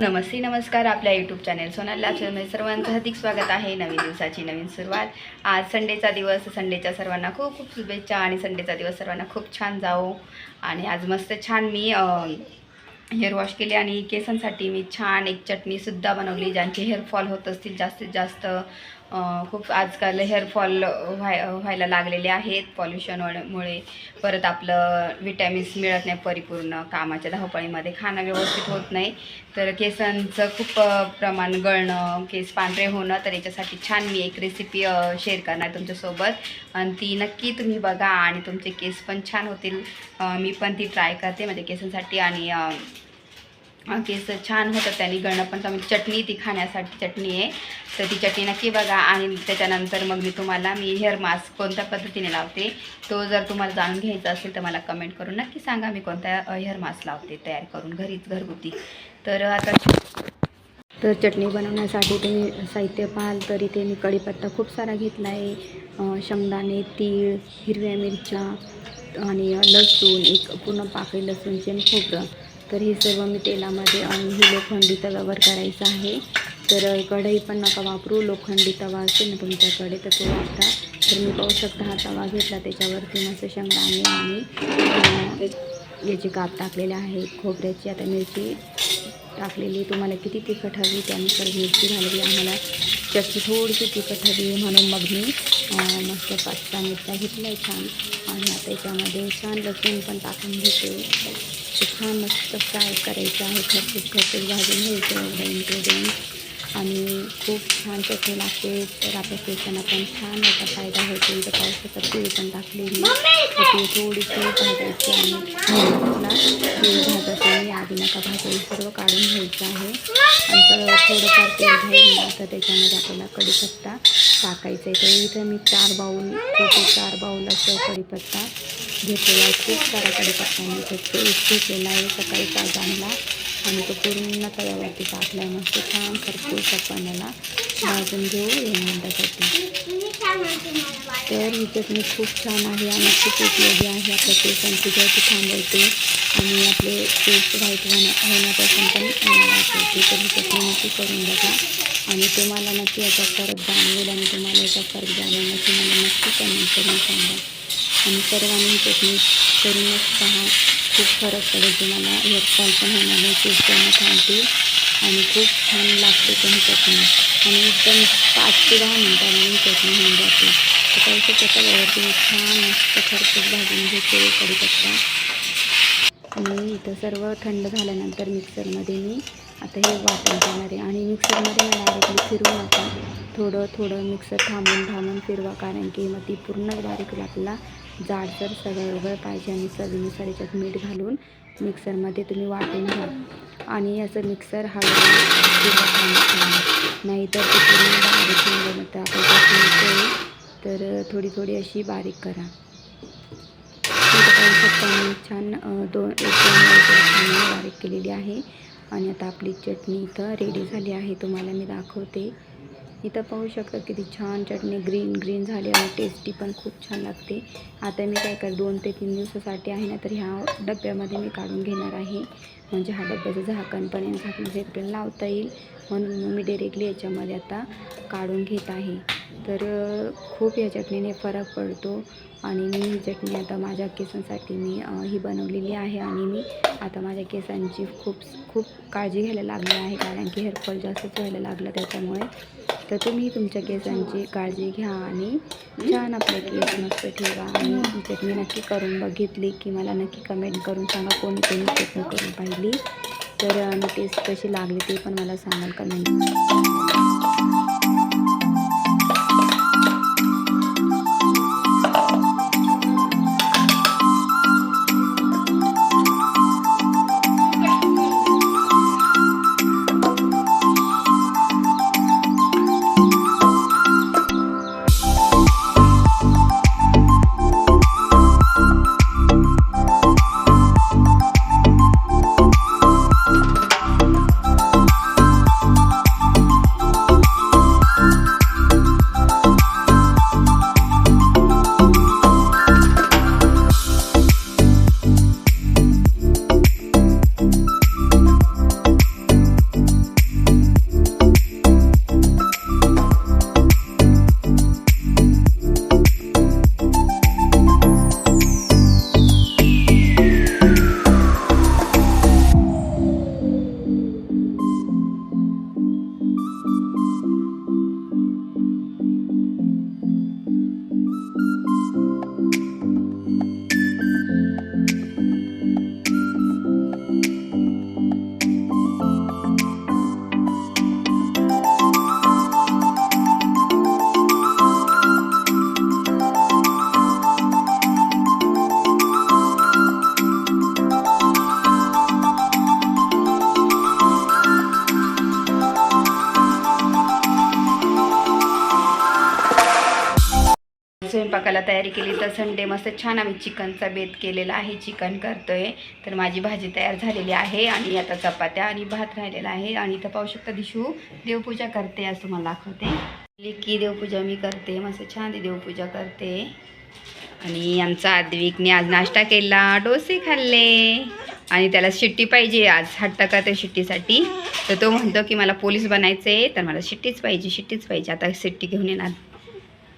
नमस्ते नमस्कार आपल्या YouTube channel Sonal लाचमध्ये सर्वांचं हार्दिक स्वागत आहे. नवीन दिवसाची नवीन सुरुवात. आज संडेचा दिवस संडेच्या सर्वांना खूप खूप शुभेच्छा आणि संडेचा दिवस सर्वांना खूप छान जाओ आणि आज मस्त छान मी हेअर वॉश केले आणि केसांसाठी मी छान एक चटणीसुद्धा बनवली ज्यांचे हेअरफॉल होत असतील जास्तीत जास्त. खूप आजकाल हेअरफॉल व्हाय व्हायला लागलेले आहेत पॉल्युशनमुळे परत आपलं विटॅमिन्स मिळत नाही परिपूर्ण. कामाच्या धावपळीमध्ये खाणं व्यवस्थित होत नाही. तर केसांचं खूप प्रमाण गळणं केस पांढरे होणं तर याच्यासाठी छान मी एक रेसिपी शेअर करणार तुमच्यासोबत. आणि ती नक्की तुम्ही बघा आणि तुमचे केस पण छान होतील. मी पण ती ट्राय करते. म्हणजे केसांसाठी आणि केस छान होतात त्यांनी गळणं पण चांगली चटणी ती खाण्यासाठी चटणी आहे. तर ती चटणी नक्की बघा आणि त्याच्यानंतर मग मी तुम्हाला मी हेअर मास्क कोणत्या पद्धतीने लावते तो जर तुम्हाला जाणून घ्यायचा असेल तर मला कमेंट करून नक्की सांगा. मी कोणत्या हेअर मास्क लावते तयार करून घरीच घरगुती. तर आता तर चटणी बनवण्यासाठी तुम्ही साहित्य पाहाल तर इथे मी कढीपत्ता खूप सारा घेतला आहे. शेंगदाणे तीळ हिरव्या मिरच्या आणि लसूण एक पूर्ण पाकळी लसूणचे आणि खोबरं. तर हे सर्व मी तेलामध्ये आणि ही लोखंडी तव्यावर करायचं आहे. तर कढई पण नका वापरू लोखंडी तवा असेल ना तुमच्याकडे तर तो वापरा. तर मी पाहू शकता हा तवा घेतला त्याच्यावरती मस्त शेंगदाणे आणि याचे काप टाकलेले आहेत खोबऱ्याची आता मिरची टाकलेली तुम्हाला किती तिखट हवी त्यानुसार मिरची घालवी आम्हाला चटणी थोडीशी तिखट हवी म्हणून मग मी मस्त पाच मिरचा मिरच्या घेतल्या छान. आणि आता याच्यामध्ये छान लसूण पण टाकून घेते. ते छान मस्त फ्राय करायचं आहे. खरपूस खरपूस भाजून घ्यायचं एवढं इन्ग्रेडियंट आणि खूप छान चटणी लागते तर आपल्या केसांना पण छान याचा फायदा होतो. इथं पावसाचा तीळ पण टाकलेली तर ती थोडीशी भाजायची आणि तीळ भाजत नाही आधी नका भाजायला सर्व काढून घ्यायचं आहे. नंतर थोडंफार तेल घालून तर त्याच्यामध्ये आपल्याला कढीपत्ता टाकायचा आहे. तर इथं मी चार बाऊल छोटे चार बाऊल असं कढीपत्ता घेतलेला आहे. खूप सारा कढीपत्ता मी तो घेतलेला आहे. सकाळी ताज आणला आणि तो पूर्ण तव्यावरती टाकला आहे मस्त छान खरपूस आपण भाजून घेऊ एक मिनटासाठी तर ही चटणी खूप छान आहे आणि खूप उपयोगी आहे. आपल्या केसांची गळती थांबवते. आणि आपले केस व्हाईट होण्या होण्यापासून पण वाचवते तर ही चटणी नक्की करून बघा. आणि तुम्हाला नक्की याचा फरक जाणवेल आणि तुम्हाला याचा फरक जाणवण्याची मला नक्की कमेंट करून सांगा. आणि सर्वांनी चटणी करूनच पहा खूप फरक पडेल तुम्हाला हेअरफॉल पण होणार नाही. केस करणं थांबतील आणि खूप छान लागते पण चटणी आणि एकदम पाच ते दहा मिनटांनी चटणी होऊन जाते. तर काही त्याच्यावरती छान मस्त खरपूस भाजून घेते कढीपत्ता. आणि इथं सर्व थंड झाल्यानंतर मिक्सरमध्ये मी आता हे वाटण करणार आहे. आणि मिक्सरमध्ये मी डायरेक्टली फिरू नका थोडं थोडं मिक्सर थांबून थांबून फिरवा. कारण की मग ती पूर्ण बारीक आपल्याला जाडसर सगळं पाहिजे आणि चवीनुसार याच्यात मीठ घालून मिक्सरमध्ये तुम्ही वाटून घ्या. आणि असं मिक्सर हळूहळू नाहीतर तर ते तर थोडी थोडी अशी बारीक करा. छान दोन एक दोन बारीक केलेली आहे. आणि आता आपली चटणी इथं रेडी झाली आहे. तुम्हाला मी दाखवते. इथं पाहू शकता किती छान चटणी ग्रीन ग्रीन झाली आणि टेस्टी पण खूप छान लागते. आता मी काय कर दोन ते तीन दिवसासाठी आहे ना तर ह्या डब्यामध्ये मी काढून घेणार आहे. म्हणजे हा डब्याचं झाकण पण आहे झाकण आपल्याला लावता येईल. म्हणून मी डिरेक्टली याच्यामध्ये आता काढून घेत आहे. तर खूप या चटणीने फरक पडतो. आणि मी ही चटणी आता माझ्या केसांसाठी मी ही बनवलेली आहे. आणि मी आता माझ्या केसांची खूप खूप काळजी घ्यायला लागली आहे. कारण की हेअरफॉल जास्तच व्हायला लागलं त्याच्यामुळे. तर तुम्ही तुमच्या केसांची काळजी घ्या आणि छान आपले केस मस्त ठेवा. आणि ही चटणी नक्की करून बघितली की मला नक्की कमेंट करून सांगा कोणी कोणी चटणी करून पाहिली. तर आणि टेस्ट कशी लागली ते पण मला सांगाल कमेंट स्वयंपाकाला तयारी केली तर संडे मस्त छान आम्ही चिकनचा बेत केलेला आहे. चिकन करतोय. तर माझी भाजी तयार झालेली आहे आणि आता चपात्या आणि भात राहिलेला आहे. आणि इथं पाहू शकता दिशू देवपूजा करते असं मला दाखवते. की देवपूजा मी करते. मस्त छान ती देवपूजा करते. आणि आमचा आद्विकने आज नाश्ता केला. डोसे खाल्ले. आणि त्याला शिट्टी पाहिजे आज. हट्ट करते शिट्टीसाठी. तर तो म्हणतो की मला पोलीस बनायचं आहे तर मला शिट्टीच पाहिजे शिट्टीच पाहिजे. आता शिट्टी घेऊन येणार.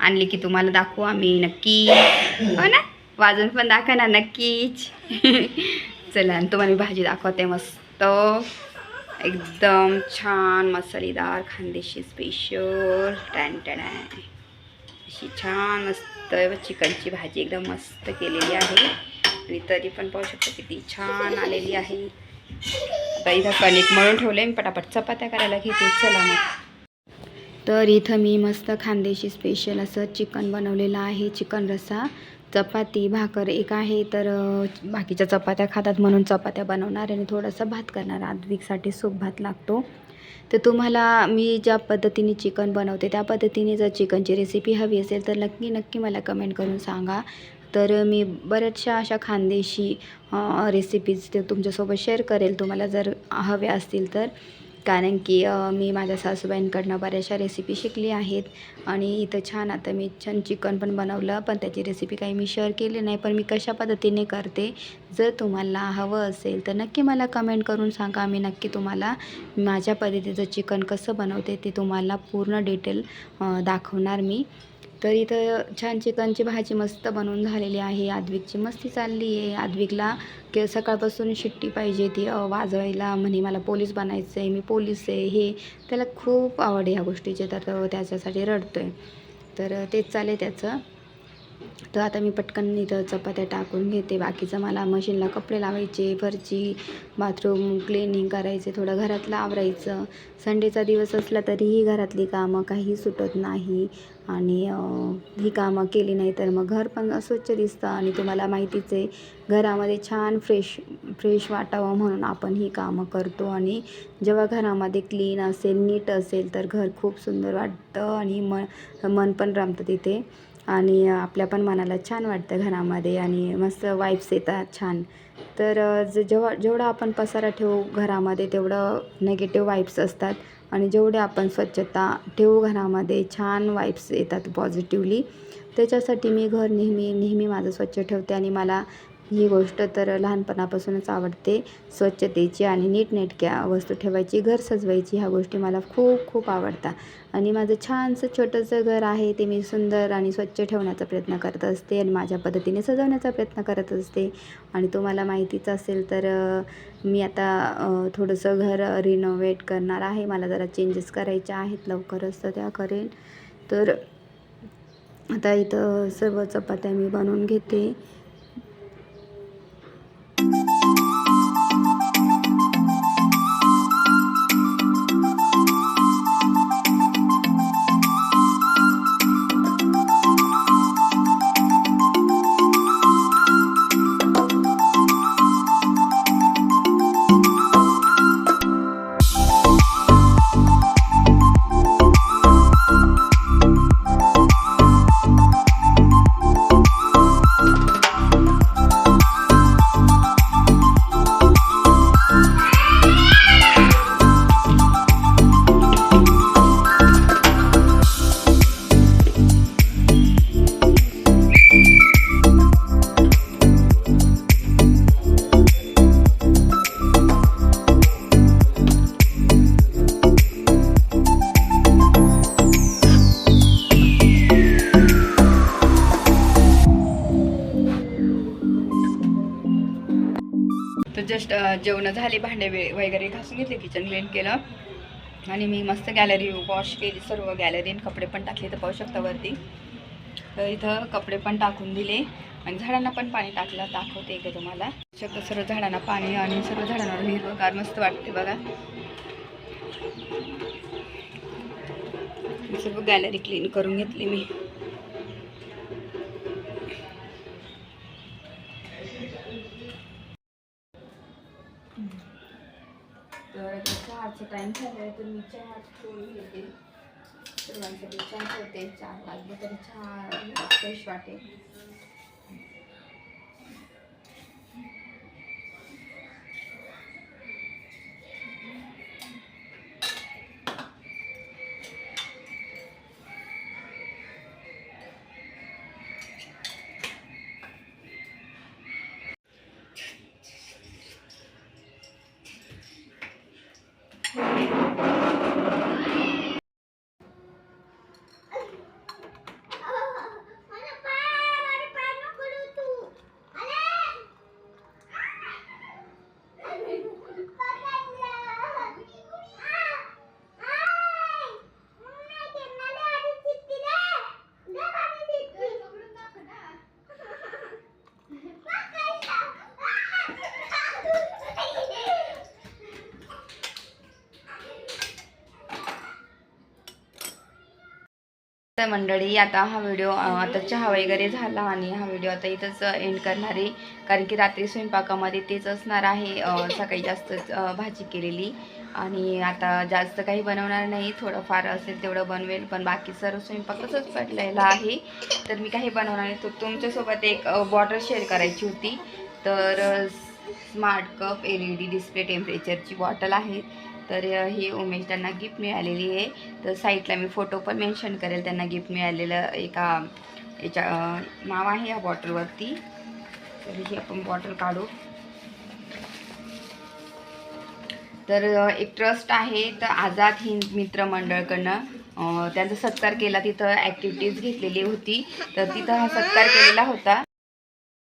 आणली की तुम्हाला दाखवू आम्ही नक्की. हो ना? वाजून पण दाखवणार नक्कीच. चला आणि तुम्हाला मी भाजी दाखवते मस्त. एकदम छान मसालेदार खानदेशी स्पेशल टॅन टॅन अशी छान मस्त चिकनची भाजी एकदम मस्त केलेली आहे. आणि तरी पण पाहू शकतो किती छान आलेली आहे. आता इथं कणिक मळून ठेवले मी पटापट चपात्या करायला घेते. चला मग. तर इथं मी मस्त खानदेशी स्पेशल असं चिकन बनवलेलं आहे चिकन रस्सा चपाती भाकर एक आहे. तर बाकीच्या चपात्या खातात म्हणून चपात्या बनवणार आणि थोडासा भात करणार. आद्विकसाठी सूप भात लागतो. तर तुम्हाला मी ज्या पद्धतीने चिकन बनवते त्या पद्धतीने जर चिकनची रेसिपी हवी असेल तर नक्की नक्की मला कमेंट करून सांगा. तर मी बऱ्याचशा अशा खानदेशी रेसिपीज ते तुमच्यासोबत शेअर करेल. तुम्हाला जर हव्या असतील तर. कारण की मी माझ्या सासूबाईंकडनं बऱ्याचशा रेसिपी शिकली आहेत आणि इथं छान आता मी छान चिकन पण बनवलं पण त्याची रेसिपी काही मी शेअर केली नाही. पण मी कशा पद्धतीने करते जर तुम्हाला हवं असेल तर नक्की मला कमेंट करून सांगा. मी नक्की तुम्हाला माझ्या पद्धतीचं चिकन कसं बनवते ते तुम्हाला पूर्ण डिटेल दाखवणार मी. तर इथं छान चिकनची भाजी मस्त बनवून झालेली आहे. आद्विकची मस्ती चालली आहे. आद्विकला की सकाळपासून शिट्टी पाहिजे ती वाजवायला म्हणे मला पोलीस बनायचं आहे मी पोलीस आहे. हे त्याला खूप आवड आहे ह्या गोष्टीची. तर त्याच्यासाठी रडतो आहे तर तेच चालेल त्याचं. तर आता मी पटकन इथं चपात्या टाकून घेते. बाकीचं मला मशीनला कपडे लावायचे फरची बाथरूम क्लिनिंग करायचे थोडं घरातलं आवरायचं. संडेचा दिवस असला तरीही घरातली कामं काही सुटत नाही. आणि ही कामं केली नाही तर मग घर पण अस्वच्छ दिसतं आणि तुम्हाला माहितीच आहे घरामध्ये छान फ्रेश फ्रेश वाटावं म्हणून आपण ही कामं करतो. आणि जेव्हा घरामध्ये क्लीन असेल नीट असेल तर घर खूप सुंदर वाटतं आणि मन मन पण रमतं तिथे. आणि आपल्या पण मनाला छान वाटतं घरामध्ये आणि मस्त वाईब्स येतात छान. तर ज जेव्हा जेवढा आपण पसारा ठेवू घरामध्ये तेवढं नेगेटिव्ह वाईब्स असतात. आणि जेवढे आपण स्वच्छता ठेवू घरामध्ये छान वाईब्स येतात पॉझिटिव्हली त्याच्यासाठी मी घर नेहमी नेहमी माझं स्वच्छ ठेवते आणि मला ही गोष्ट तर लहानपणापासूनच आवडते. स्वच्छतेची आणि नीटनेटक्या वस्तू ठेवायची घर सजवायची ह्या गोष्टी मला खूप खूप आवडतात. आणि माझं छानसं छोटंसं घर आहे ते मी सुंदर आणि स्वच्छ ठेवण्याचा प्रयत्न करत असते आणि माझ्या पद्धतीने सजवण्याचा प्रयत्न करत असते. आणि तुम्हाला माहितीच असेल तर मी आता थोडंसं घर रिनोव्हेट करणार आहे. मला जरा चेंजेस करायचे आहेत लवकरच तर त्या करेन. तर आता इथं सर्व चपात्या मी बनवून घेते. तर जस्ट जेवणं झाले भांडे वे- वगैरे घासून घेतले किचन क्लीन केलं. आणि मी मस्त गॅलरी वॉश केली सर्व गॅलरीन कपडे पण टाकले तर पाहू शकता वरती. तर इथं कपडे पण टाकून दिले. आणि झाडांना पण पाणी टाकलं दाखवते इकडे तुम्हाला. शकतं सर्व झाडांना पाणी आणि सर्व झाडांवर हिरवगार मस्त वाटते बघा. सर्व गॅलरी क्लीन करून घेतली मी. चहाचा टाईम झाला आहे तर मी चहा ठेवून घेते. सर्वांसाठी चहा होते चार वाजले तरी चहा फ्रेश वाटेल. तर मंडळी आता हा व्हिडिओ आता चहा वगैरे झाला आणि हा व्हिडिओ आता इथंच एंड करणार आहे. कारण की रात्री स्वयंपाकामध्ये तेच असणार आहे सकाळी जास्त भाजी केलेली. आणि आता जास्त काही बनवणार नाही थोडंफार असेल तेवढं बनवेल. पण बाकी सर्व स्वयंपाक तसंच पडलेला आहे. तर मी काही बनवणार नाही. तर तुमच्यासोबत एक बॉटल शेअर करायची होती. तर smart cup L E D display टेम्परेचरची bottle आहे. तर ही उमेश त्यांना गिफ्ट मिळालेली आहे. तर साईटला मी फोटो पण मेन्शन करेल. त्यांना गिफ्ट मिळालेलं एका याच्या नाव आहे या बॉटलवरती तर ही आपण बॉटल काढू. तर एक ट्रस्ट आहे तर आझाद हिंद मित्र मंडळकडनं. त्यांचा सत्कार केला. तिथं ॲक्टिव्हिटीज घेतलेली होती. तर तिथं हा सत्कार केलेला होता.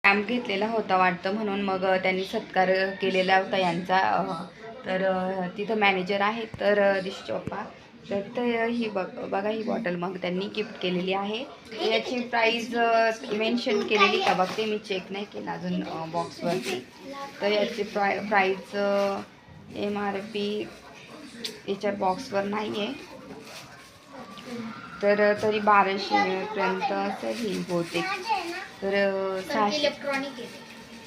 कॅम्प घेतलेला होता वाटतं म्हणून मग त्यांनी सत्कार केलेला होता यांचा. तर तिथं मॅनेजर आहेत. तर अ, पप्पा. तर तिथं ही बघ बघा ही बॉटल मग त्यांनी गिफ्ट केलेली आहे. याची प्राईज मेन्शन केलेली का? बघते मी चेक नाही केलं अजून बॉक्सवरती तर याची प्राय प्राईज एम आर पी याच्या बॉक्सवर नाही आहे तर तरी बाराशेपर्यंत असेल ही बहुतेक. तर सहाशे इलेक्ट्रॉनिक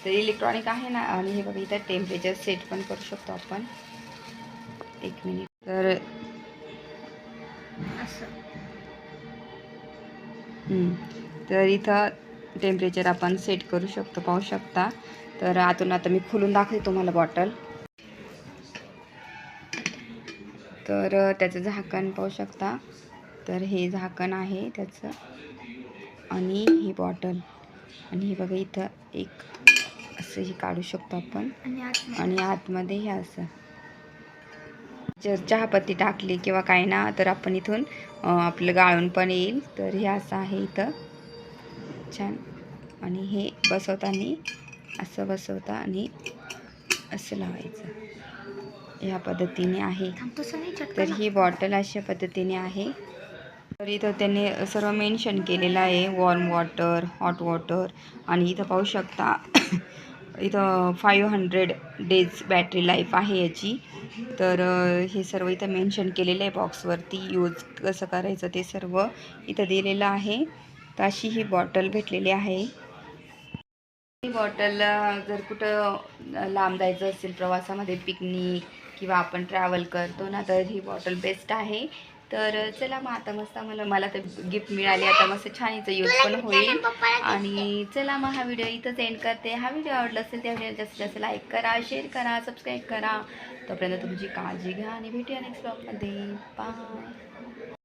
तर इलेक्ट्रॉनिक आहे ना आणि हे बघा इथं टेम्परेचर सेट पण करू शकतो आपण. एक मिनिट तर तर इथं टेम्परेचर आपण सेट करू शकतो पाहू शकता. तर आतून आता मी खोलून दाखवते तुम्हाला बॉटल तर त्याचं झाकण पाहू शकता. तर हे झाकण आहे त्याचं. आणि ही बॉटल आणि हे बघा इथं एक असं हे काढू शकतो आपण. आणि आत आणि आतमध्ये हे असं. जर चहापत्ती टाकली किंवा काय ना तर आपण इथून आपलं गाळून पण येईल. तर हे असं आहे इथं. छान. आणि हे बसवताना असं बसवता आणि असं लावायचं. ह्या पद्धतीने आहे. तर ही बॉटल अशा पद्धतीने आहे. तर इथं त्यांनी सर्व मेन्शन केलेलं आहे. Warm water hot water. आणि इथं पाहू शकता इथं five hundred days battery life आहे याची. तर हे सर्व इथं मेन्शन केलेलं आहे बॉक्सवरती यूज कसं करायचं ते सर्व इथं दिलेलं आहे. तर अशी ही बॉटल भेटलेली आहे. ही बॉटल जर कुठं लांब जायचं असेल प्रवासामध्ये पिकनिक किंवा आपण ट्रॅव्हल करतो ना तर ही बॉटल बेस्ट आहे. तर चला मग आता मस्त मला मला तर गिफ्ट मिळाली. आता मस्त छान हिचं यूज पण होईल. आणि चला मग हा व्हिडिओ इथंच एंड करते. हा व्हिडिओ आवडला असेल त्या व्हिडिओ जास्तीत जास्त लाईक करा शेअर करा सबस्क्राईब करा. तोपर्यंत तुमची काळजी घ्या आणि भेटूया नेक्स्ट ब्लॉगमध्ये बाय